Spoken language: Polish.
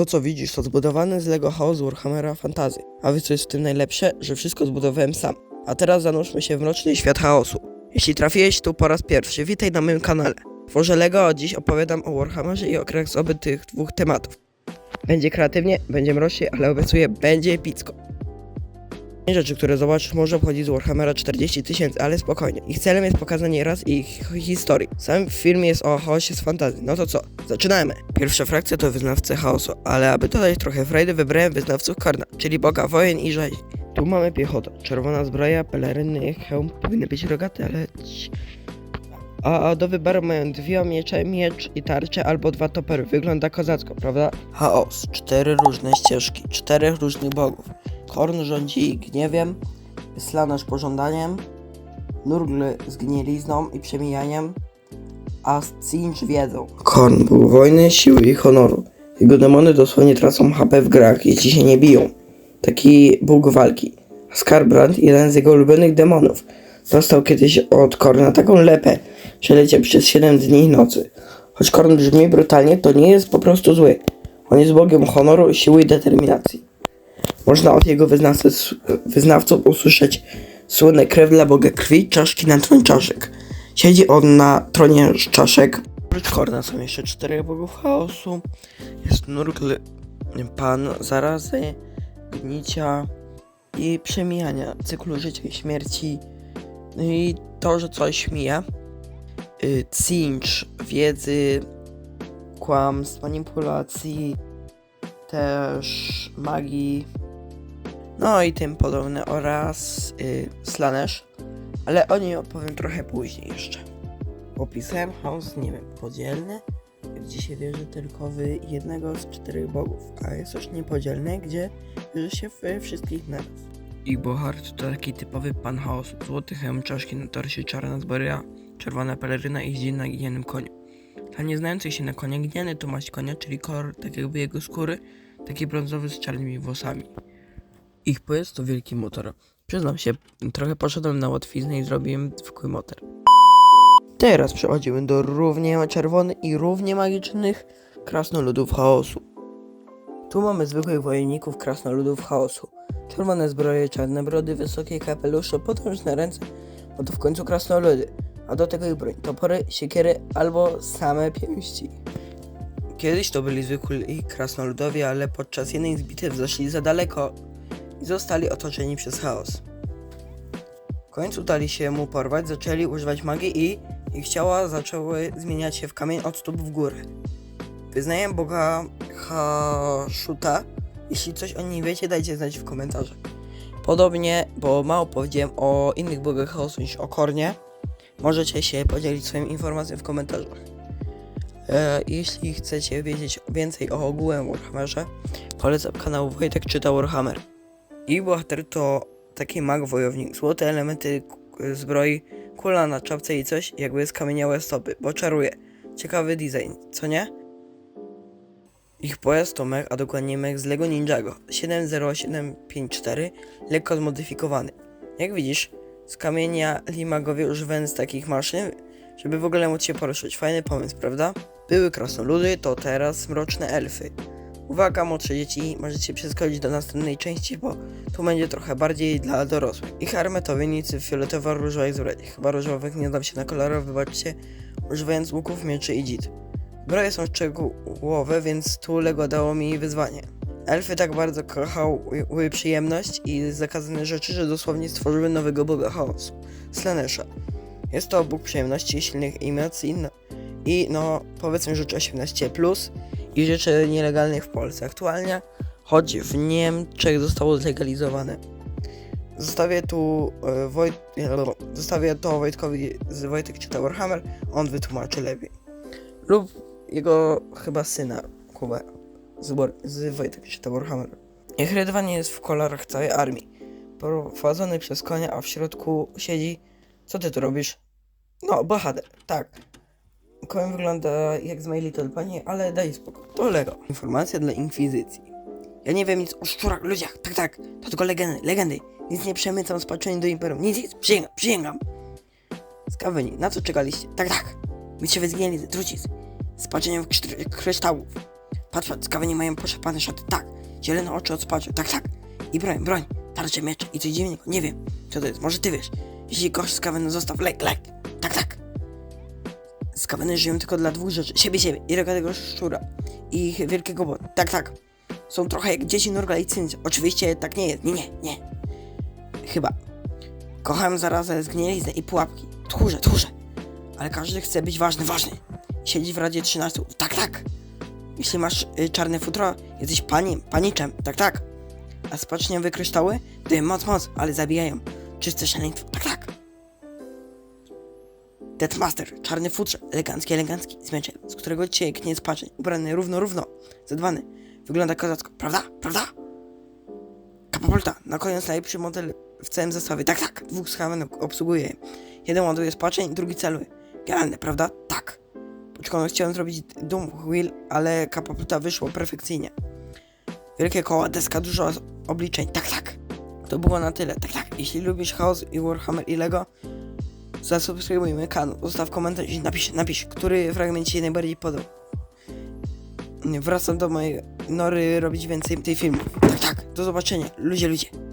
To co widzisz to zbudowane z Lego House Warhammera Fantasy. A wiesz co jest w tym najlepsze? Że wszystko zbudowałem sam. A teraz zanurzmy się w mroczny świat chaosu. Jeśli trafiłeś tu po raz pierwszy, witaj na moim kanale. Tworzę Lego, a dziś opowiadam o Warhammerze i okresach z obu tych dwóch tematów. Będzie kreatywnie, będzie mrocznie, ale obiecuję, będzie epicko. Rzeczy, które zobaczysz, może obchodzić z Warhammera 40 tysięcy, ale spokojnie. Ich celem jest pokazanie raz ich historii. Sam film jest o chaosie z fantazji. No to co? Zaczynamy! Pierwsza frakcja to wyznawcy chaosu, ale aby dodać trochę frajdy, wybrałem wyznawców Karna, czyli boga wojen i rzezi. Tu mamy piechotę. Czerwona zbroja, peleryny, hełm powinny być rogate, ale... A, do wyboru mają dwie miecze, miecz i tarczę albo dwa topery. Wygląda kozacko, prawda? Chaos. Cztery różne ścieżki, czterech różnych bogów. Korn rządzi gniewem, Slanasz pożądaniem, Nurgl z gnielizną i przemijaniem, a Cinch wiedzą. Korn był wojny, siły i honoru. Jego demony dosłownie tracą HP w grach, jeśli się nie biją. Taki bóg walki. Skarbrand, jeden z jego ulubionych demonów, dostał kiedyś od Korna taką lepę, że leciał przez 7 dni i nocy. Choć Korn brzmi brutalnie, to nie jest po prostu zły. On jest bogiem honoru, siły i determinacji. Można od jego wyznawcy, wyznawców usłyszeć słynne krew dla Boga krwi, czaszki na tron czaszek. Siedzi on na tronie czaszek. Oprócz Korna są jeszcze cztery bogów chaosu. Jest Nurgl, pan zarazy, gnicia i przemijania, cyklu życia i śmierci. No i to, że coś mija. Y, Cinch, wiedzy, kłamstw, manipulacji, też magii, no i tym podobne oraz y, Slanesh, ale o niej opowiem trochę później jeszcze. Opisałem chaos, nie wiem, podzielny, gdzie się wierzy tylko w jednego z czterech bogów, a jest też niepodzielny, gdzie wierzy się w wszystkich naraz. Ich bohart to taki typowy pan chaosu, złoty hełm, czaszki na torsie, czarna zbroja, czerwona peleryna i jeździ na gnianym koniu. Dla nieznających się na konia gniany to maść konia, czyli kolor tak jakby jego skóry, taki brązowy z czarnymi włosami. Ich pojazd to wielki motor. Przyznam się, trochę poszedłem na łatwiznę i zrobiłem zwykły motor. Teraz przechodzimy do równie czerwonych i równie magicznych krasnoludów chaosu. Tu mamy zwykłych wojenników krasnoludów chaosu. Czerwone zbroje, czarne brody, wysokie kapelusze, potężne ręce, no to w końcu krasnoludy. A do tego ich broń, topory, siekiery albo same pięści. Kiedyś to byli zwykli krasnoludowie, ale podczas jednej z bitew zaszli za daleko i zostali otoczeni przez chaos. W końcu dali się mu porwać, zaczęli używać magii i ich ciała zaczęły zmieniać się w kamień od stóp w górę. Wyznaję Boga Haszuta. Jeśli coś o nim wiecie, dajcie znać w komentarzach. Podobnie, bo mało powiedziałem o innych bogach chaosu niż o Kornie, możecie się podzielić swoimi informacjami w komentarzach. E, jeśli chcecie wiedzieć więcej o ogółem Warhammerze, polecam kanał Wojtek czyta Warhammer. Ich bohater to taki mag wojownik, złote elementy zbroi, kula na czapce i coś jakby skamieniałe stopy, bo czaruje. Ciekawy design, co nie? Ich pojazd to mech, a dokładnie mech z Lego Ninjago 70754, lekko zmodyfikowany. Jak widzisz, z kamienia limagowie używając z takich maszyn, żeby w ogóle móc się poruszyć. Fajny pomysł, prawda? Były krasnoludy, to teraz mroczne elfy. Uwaga, młodsze dzieci, możecie przeskoczyć do następnej części, bo tu będzie trochę bardziej dla dorosłych. Ich armę to winnicy fioletowo-różowej zbroi. Chyba różowych nie dam się na kolorowe, wybaczcie, używając łuków, mieczy i dzid. Zbroje są szczegółowe, więc tu Lego dało mi wyzwanie. Elfy tak bardzo kochały przyjemność i zakazane rzeczy, że dosłownie stworzyły nowego boga chaosu, Slanesha. Jest to bóg przyjemności, silnych emocji, no, i no powiedzmy rzeczy 18+, plus, i rzeczy nielegalnych w Polsce aktualnie, choć w Niemczech zostało zlegalizowane. Zostawię tu e, Wojt... Zostawię to Wojtkowi z Wojtek czyta Warhammer, on wytłumaczy lepiej. Lub jego chyba syna, Kubę, z, z Wojtek czyta Warhammer. Ich rydowanie jest w kolorach całej armii. Prowadzony przez konia, a w środku siedzi... Co ty tu robisz? No, bohater, tak. Koń wygląda jak z My Little Pony, ale daj spokój. To Lego. Informacja dla Inkwizycji. Ja nie wiem nic o szczurach, ludziach. Tak, tak. To tylko legendy, legendy. Nic nie przemycam z patrzenia do Imperium. Nic, nic. Przysięgam, przysięgam. Skawyni, na co czekaliście? Tak, tak. Mistrzowie zgnieli, trucic. Z patrzeniem w krztr- kryształów. Patrz, skaweni mają poszepane szaty, tak. Zielone oczy od spaczu, tak, tak. I broń, broń, tarcze, miecz i coś dziwnego, nie wiem. Co to jest, może ty wiesz. Jeśli kochasz skaweny, zostaw lek, lek. Tak, tak. Skaweny żyją tylko dla dwóch rzeczy. Siebie, siebie i rogatego szczura. I ich wielkiego bota. Tak, tak. Są trochę jak dzieci Nurgla i Cyns. Oczywiście tak nie jest. Nie, nie, nie. Chyba. Kocham zarazem zgniliznę i pułapki. Tchórze, tchórze. Ale każdy chce być ważny, ważny. Siedzi w Radzie 13. Tak, tak. Jeśli masz y, czarne futro, jesteś paniem, paniczem. Tak, tak. A spaczniawe kryształy? Ty, moc, moc, ale zabijają. Czyste szaleństwo. Tak, tak. Deathmaster, czarny futrze, elegancki, elegancki, z mieczem, z którego cieknie spaczeń, ubrany równo, równo, zadbany. Wygląda kozacko, prawda? Prawda? Kapapulta, na koniec najlepszy model w całym zestawie. Tak, tak, dwóch schawenok obsługuje. Jeden ładuje spaczeń, drugi celuje. Genialne, prawda? Tak. Poczekano, chciałem zrobić Doom Wheel, ale kapapulta wyszło perfekcyjnie. Wielkie koła, deska, dużo obliczeń. Tak, tak. To było na tyle. Tak, tak. Jeśli lubisz Chaos i Warhammer i Lego, zasubskrybuj mój kanał, zostaw komentarz i napisz, napisz, który fragment Ci najbardziej podobał. Wracam do mojej nory robić więcej tych filmów. Tak, tak. Do zobaczenia. Ludzie, ludzie.